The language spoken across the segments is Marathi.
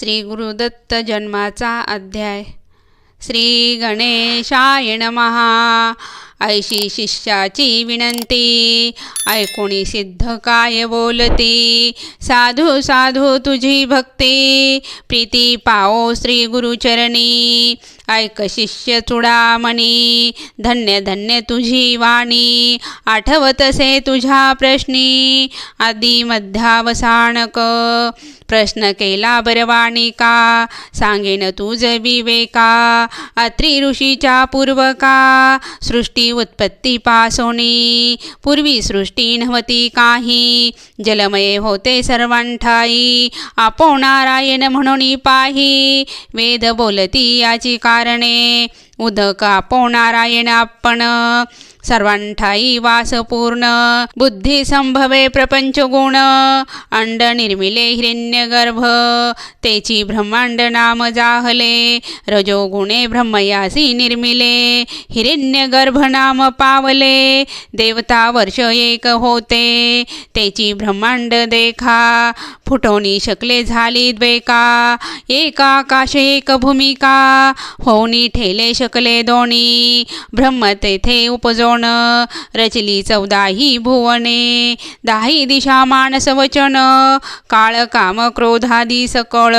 श्री गुरुदत्त जन्माचा अध्याय. श्री गणेशाय नमहा ऐशी शिष्याची विनंती. ऐकोणी सिद्ध काय बोलती? साधू साधू तुझी भक्ती. प्रीती पाओ श्री गुरुचरणी. ऐक शिष्य चुडामणी धन्य धन्य तुझी वाणी आठवतसे तुझ्या प्रश्नी आदी मध्यावसानक. प्रश्न केला बरवाणी का सांगेन तुझ विवेका अत्रि ऋषीच्या पूर्वका सृष्टी उत्पत्ती पासोनी पूर्वी सृष्टी नव्हती काही जलमये होते सर्वांठाई आपो नारायण म्हणून पाही वेद बोलती याची कारणे उदका आपो आपण. सर्वांठाई वास पूर्ण बुद्धी संभवे प्रपंच गुण अंड निर्मिले हिरण्यगर्भ तेची ब्रह्मांड नाम जाहले रजोगुणे ब्रह्मयासी निर्मिले हिरण्यगर्भ नाम पावले देवता वर्ष एक होते तेची ब्रह्मांड देखा फुटोनी शकले झाली द्वेका एका आकाश एक भूमिका होनी ठेले शक शकले दोणी ब्रह्म तेथे उपजोण रचली चौदाही भुवने दाही दिशा मानस वचन काळ काम क्रोधादी सकळ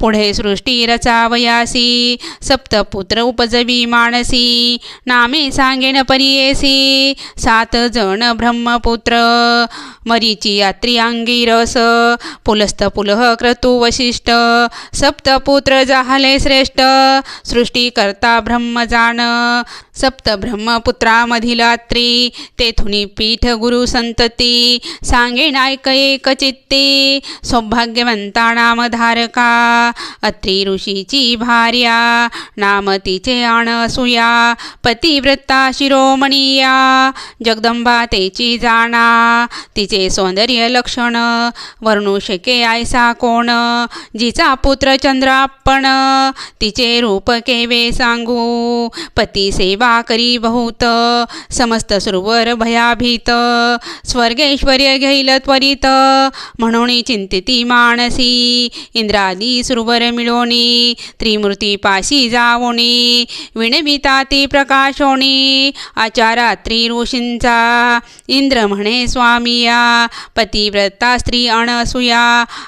पुढे सृष्टी रचावयासी सप्तपुत्र उपजवी मानसी नामे सांगेन परियेसी सात जण ब्रह्मपुत्र मरीची यात्री अंगी रस पुलस्त पुलह क्रतु वशिष्ठ सप्तपुत्र जाहले श्रेष्ठ सृष्टी करता ब्रह्मजान सप्त ब्रह्मपुत्रामधील अत्री तेथुनी पीठ गुरु संतती सांगे नायक एक चित्ती सौभाग्यवंता नाम धारका अत्री ऋषीची भार्या नाम तिचे अनसूया पतिव्रता शिरोमणीया जगदंबा तेची जाणा तिचे सौंदर्य लक्षण वर्णू शके आयसा कोण जिचा पुत्र चंद्रापण तिचे रूप केवे सांगू पती सेवा करी बहुत समस्त सुरवर भयाभीत स्वर्गेश्वर्य घेईल त्वरित म्हणून चिंतिती मानसी इंद्रादी सुरवर मिळोणी त्रिमूर्ती पाशी जावोणी विणविता ती प्रकाशोणी आचारात्री ऋषींचा इंद्र म्हणे स्वामिया पतिव्रता स्त्री अणसुया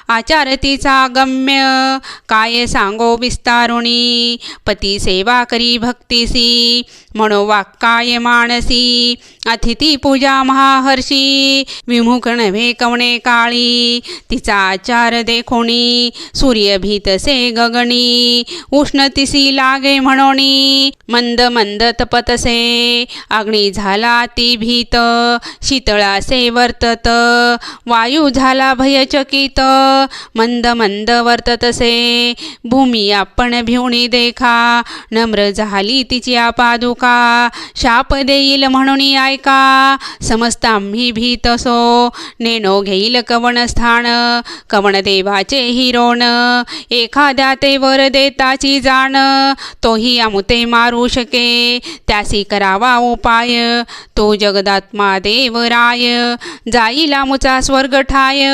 आचार तिचा गम्य काय सांगो विस्तारुणी पती सेवा करी भक्तीसी मनोवाक्काय मानसी अतिथी पूजा महाहर्षी विमुख नव्हे कवणे काळी तिचा आचार देखोणी सूर्य भीतसे गगणी उष्ण तिसी लागे म्हणोणी मंद मंद तपतसे अग्नी झाला ती भीत शीतळासे वर्तत. वायू झाला भयचकित. मंद मंद वर्ततसे भूमी आपण भिवणी देखा. नम्र झाली तिची पादुका शाप देईल म्हणून ऐका. समस्त आम्ही भीतसो नेणो घेईल कवण स्थान. कवण देवाचे हिरोण. एखाद्या ते वर देताची जाण. तोही आमुते मारू शके. त्यासी करावा उपाय. तो जगदात्मा दे देवराय जाईल आमुचा स्वर्ग ठाय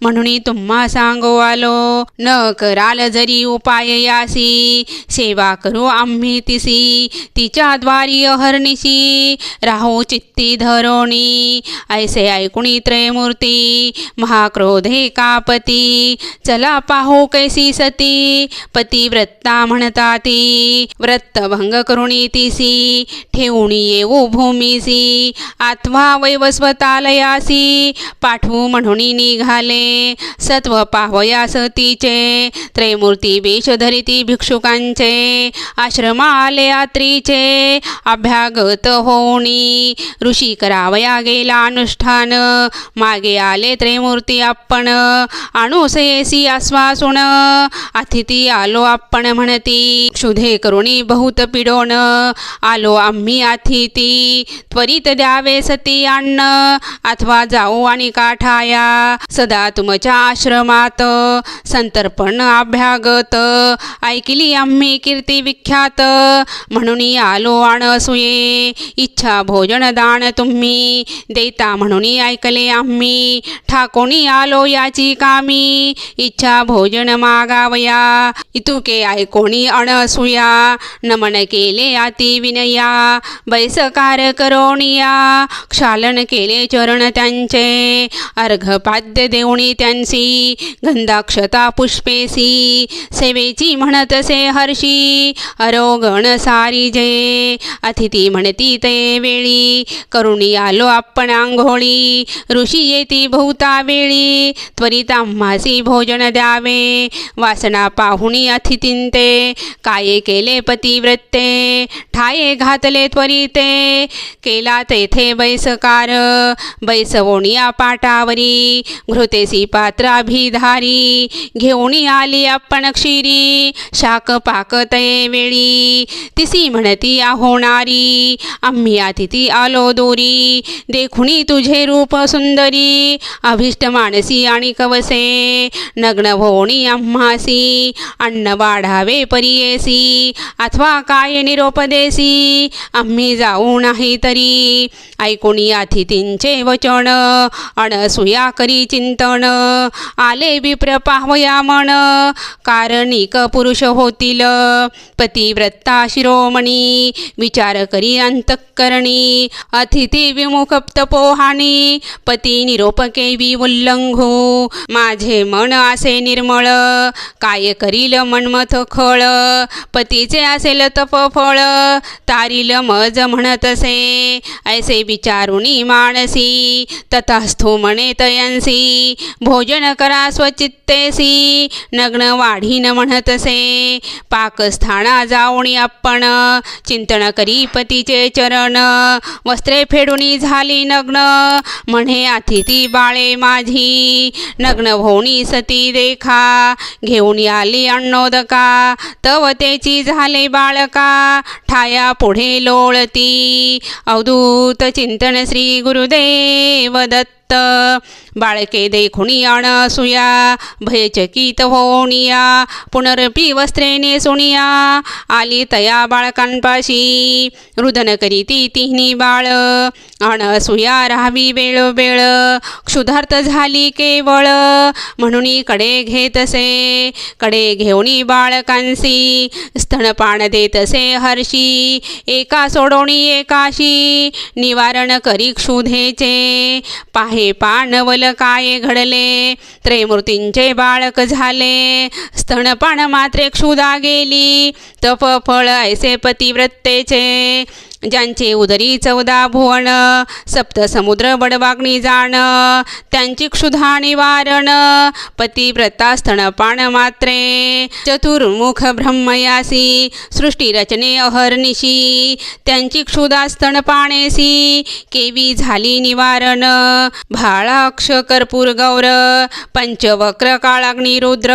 म्हणून तुम्हा सांगो आलो न कराल जरी उपाय यासी सेवा करू आम्ही तिसी तिच्या द्वारी अहर्निशी. राहू चित्ती धरोणी ऐसे ऐकुणी त्रयमूर्ती. महाक्रोधे कापती चला पाहू कैसी सती. पतिव्रता म्हणता ती व्रतभंग करुणी तिसी. ठेवणी येऊ भूमिसी. आत्मा वैवस्वतालयासी पाठवू म्हणून निघाले. सत्व पाहवयास तिचे त्रैमूर्ती वेश धरिती भिक्षुकांचे आश्रमा आले यात्रीचे अभ्यागत होणी ऋषी करावया गेला अनुष्ठान मागे आले त्रैमूर्ती आपण. अणुसयेसी आश्वासून अतिथी आलो आपण म्हणती. क्षुधे करुणी बहुत पिडोन आलो आम्ही अतिथी. त्वरित द्यावे सती अन्न अथवा जाऊ आणि काठाया सदा तुमच्या आश्रमात. संतर्पण अभ्यागत ऐकली आम्ही कीर्ती विख्यात. म्हणून आलो अनसूये इच्छा भोजन दान तुम्ही. देता म्हणून ऐकले आम्ही ठाकोणी आलो याची कामी. इच्छा भोजन मागावया इतुके ऐकोणी अनसूया नमन केले अति विनया बैसकार करोनिया पालन केले चरण त्यांचे. अर्घपाद्य देवणी त्यांसी गंधाक्षता पुष्पेसी. सेवेची म्हणतसे हर्षी अरोगण सारी जे. अतिथी म्हणती ते वेळी करुणी आलो आपण आंघोळी. ऋषी येती भोवता वेळी त्वरित आम्हासी भोजन द्यावे. वासना पाहुणी अतिथींते काय केले पतिव्रते? ठाये घातले त्वरिते केला तेथे बैसकार बैसवोणिया पाटावरी घृतेसी पात्राभिधारी घेऊणी आली आपण क्षीरी शाक पाकतये वेळी. तिसी म्हणती होणारी आम्ही अतिथी आलो दोरी देखुणी तुझे रूप सुंदरी अभिष्ट मानसी आणि कवसे नग्न होणी आम्हासी अन्न वाढावे परियेसी अथवा काय निरोप देसी आम्ही जाऊ नाही तरी. ऐकोणी अतिथींचे वचन अणसुया करी चिंतन. आले विप्र पाहवया मन कारणिक पुरुष होतील. पतिव्रता शिरोमणी विचार करी अंतकरणी. अतिथी विमुख तपोहानी पती निरोपके वि उल्लंघू माझे मन असे निर्मळ काय करील मनमथ खळ. पतीचे असेल तपफळ. तारील मज म्हणतसे ऐसे विचारुणी मानसी तथास्थो म्हणे तयंसी भोजन करा स्वचित्तेसी नग्न वाढीन म्हणतसे पाकस्थाना जाऊणी आपण चिंतन करी पतीचे चरण वस्त्रे फेडुनी झाली नग्न म्हणे अतिथी बाळे माझी नग्न होणी सती देखा घेऊन आली अण्णोदका तव त्याची झाले बाळका ठा पाया पुढे लोळती. अवधूत चिंतन श्री गुरुदेव दत्त बाळके देखुणी अणसुया भयचकित होनिया पुनरपी वस्त्रेने सुनिया आली तया बाळकांपाशी रुदन करीती तिन्ही बाळ अणसुया राहावी वेळोवेळ क्षुधार्थ झाली केवळ म्हणून कडे घेतसे कडे घेऊनी बाळकांसी स्तनपान देतसे हर्षी एका सोडोणी एकाशी निवारण करी क्षुधेचे पाहे पाणवल काय घडले? त्रेमूर्तींचे बाळक झाले. स्तनपान मात्रे क्षुदा गेली. तप फळ ऐसे पतिव्रतेचे. ज्यांचे उदरी चौदा भुवन सप्तसमुद्र बडवाग्नी जाण त्यांची क्षुधा निवारण पतिव्रता स्तनपान मात्रे चतुर्मुख ब्रह्मयासी सृष्टी रचने अहर्निशी त्यांची क्षुधा स्तनपाणेसी केवी झाली निवारण भाळाक्ष कर्पूर गौर पंचवक्र काळाग्नी रुद्र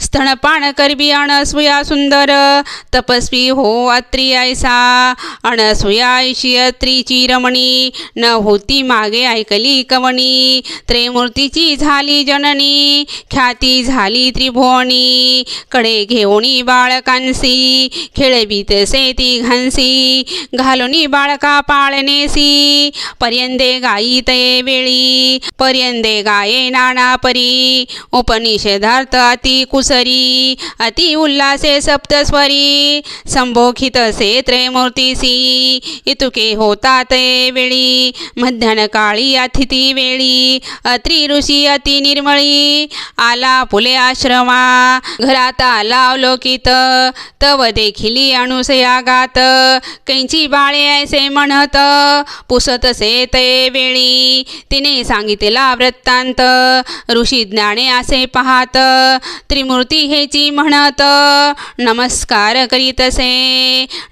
स्तनपान करबी अणसुया सुंदर तपस्वी हो अत्री ऐसा अणसुयाशी त्रिची रमणी न होती मागे ऐकली कवणी. त्रेमूर्तीची झाली जननी ख्याती झाली त्रिभुवनी. कडे घेऊनी बाळकांसी खेळबीत से ती घांसी. घालुनी बाळका पाळणेसी पर्यंदे गायी तये वेळी. पर्यंदे गाये नाना परी उपनिषेधार्थ अति कुसरी. अति उल्हासे सप्तस्वरी संभोखित से त्रेमूर्तीसी इतुके होता ते वेळी. मध्यान काळी अतिथी वेळी. अत्री ऋषी अति निर्मळी. आला फुले आश्रमा. घरात आला अवलोकित तव देखिली अनुसया गात कैंची बाळे ऐसे म्हणत. पुसतसे ते वेळी. तिने सांगितला वृत्तांत. ऋषी ज्ञाने असे पाहत. त्रिमूर्ती हेची म्हणत. नमस्कार करीतसे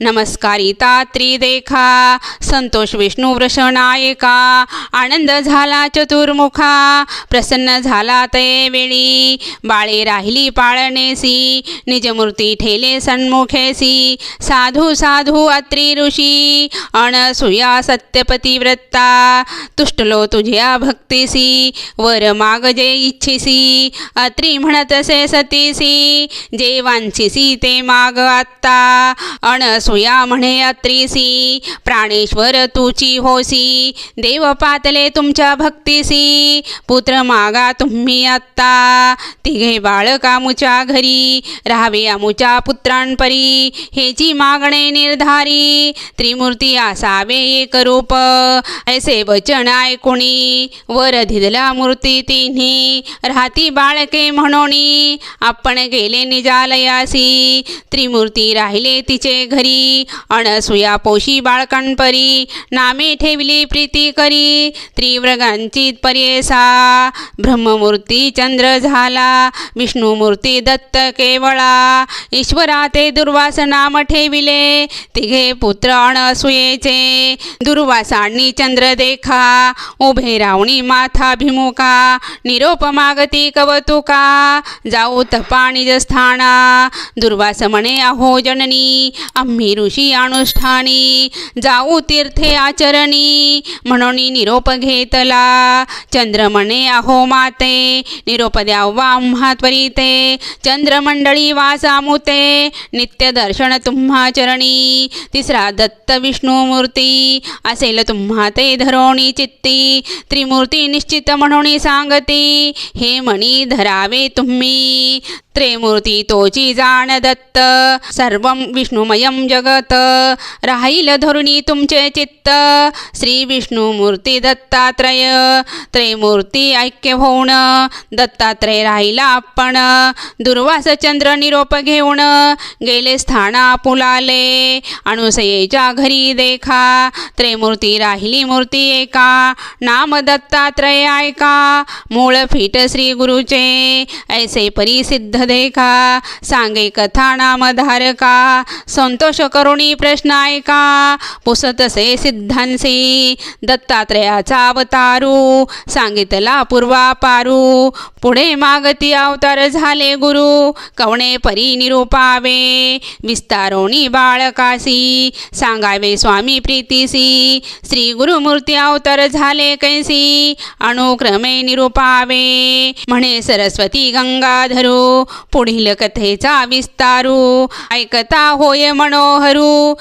नमस्कारिता त्रि केली देखा संतोष विष्णू वृषणायका आनंद झाला चतुर्मुखा प्रसन्न झाला ते वेळी. बाळे राहिली पाळणेसी निजमूर्ती ठेले सन्मुखेसी साधू साधू अत्री ऋषी अनसुया सत्यपतिव्रता तुष्टलो तुझ्या भक्तीसी वर माग जे इच्छिसी अत्री म्हणतसे सतीसी जे वांछिसी ते माग आत्ता अनसुया म्हणे अत्रीसी प्राणेश्वर तुची होसी देव पातले तुमच्या भक्तीसी पुत्र मागा तुम्ही आत्ता तिघे बाळकामुच्या घरी राहावे आमुच्या पुत्रांपरी हेची मागणे निर्धारी त्रिमूर्ती असावे एक रूप ऐसे वचन ऐकुणी वर धिदला मूर्ती तिन्ही राहती बाळके म्हणून आपण गेले निजालयासी त्रिमूर्ती राहिले तिचे घरी अनसुया पोशी बाळकणपरी नामे ठेवली प्रीती करी. त्रिव्रगांची पर्येसा ब्रह्ममूर्ती चंद्र झाला विष्णुमूर्ती दत्त केवळा. ईश्वरा ते दुर्वास नाम ठेविले तिघे पुत्र अणसुयेचे. दुर्वासांनी चंद्र देखा उभे रावणी माथा भिमुखा निरोप मागती कवतुका जाऊ तपा निज स्थाना. दुर्वास म्हणे अहो जननी आम्ही ऋषी अनुष्ठानी. जाऊ तीर्थे आचरणी म्हणून निरोप घेतला. चंद्र म्हणे अहो माते निरोप द्यावा आम्हा त्वरिते. चंद्रमंडळी वासामुते नित्य दर्शन तुम्हा चरणी. तिसरा दत्त विष्णुमूर्ती असेल तुम्हा ते धरोणी चित्ती. त्रिमूर्ती निश्चित म्हणून सांगती हे मणी धरावे तुम्ही. त्रेमूर्ती तोची जाण दत्त सर्व विष्णुमयम जगत. राहील धरुणी तुमचे चित्त. श्री विष्णुमूर्ती दत्तात्रय त्रयमूर्ती ऐक्य होऊन. दत्तात्रय राहिला आपण. दुर्वास चंद्र निरोप घेऊन. गेले स्थाना पुलाले. अनुसयेच्या घरी देखा. त्रयमूर्ती राहिली मूर्ती एका. नाम दत्तात्रय ऐका. मूळ फिट श्री गुरुचे. ऐसे परिसिद्ध देखा. सांगे कथा नामधारका संतोष करुणी प्रश्न ऐका. पुसतसे सिद्धांसी दत्तात्रयाचा अवतारू सांगितला पूर्वा पारू. पुढे मागती अवतार झाले गुरु कवणे परी निरूपावे. विस्तारोणी बाळकासी सांगावे स्वामी प्रीतीसी. श्री गुरुमूर्ती अवतार झाले कैसी अनुक्रमे निरूपावे. म्हणे सरस्वती गंगाधरू पुढील कथेचा विस्तारू. ऐकता होय मनोहरू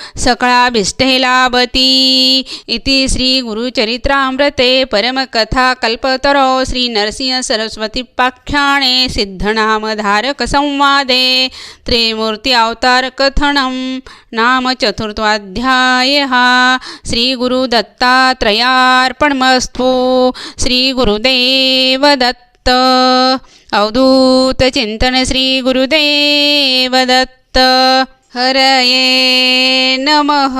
सकळाभिष्टे लाभती इति श्री गुरुचरित्रामृते श्रीनरसिंहसरस्वतीपाख्याणे सिद्धनामधारकसंवादे श्री अवतारकथनं नाम चतुर्थोऽध्यायः श्रीगुरुदत्तात्रयार्पणमस्तु श्रीगुरुदेव दत्त श्रीगुरुदेवदत्त हरये नमः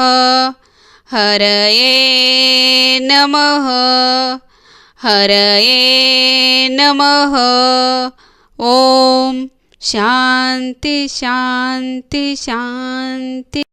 हरये नमः हरये नमः। ॐ शान्ति शान्ति शान्ति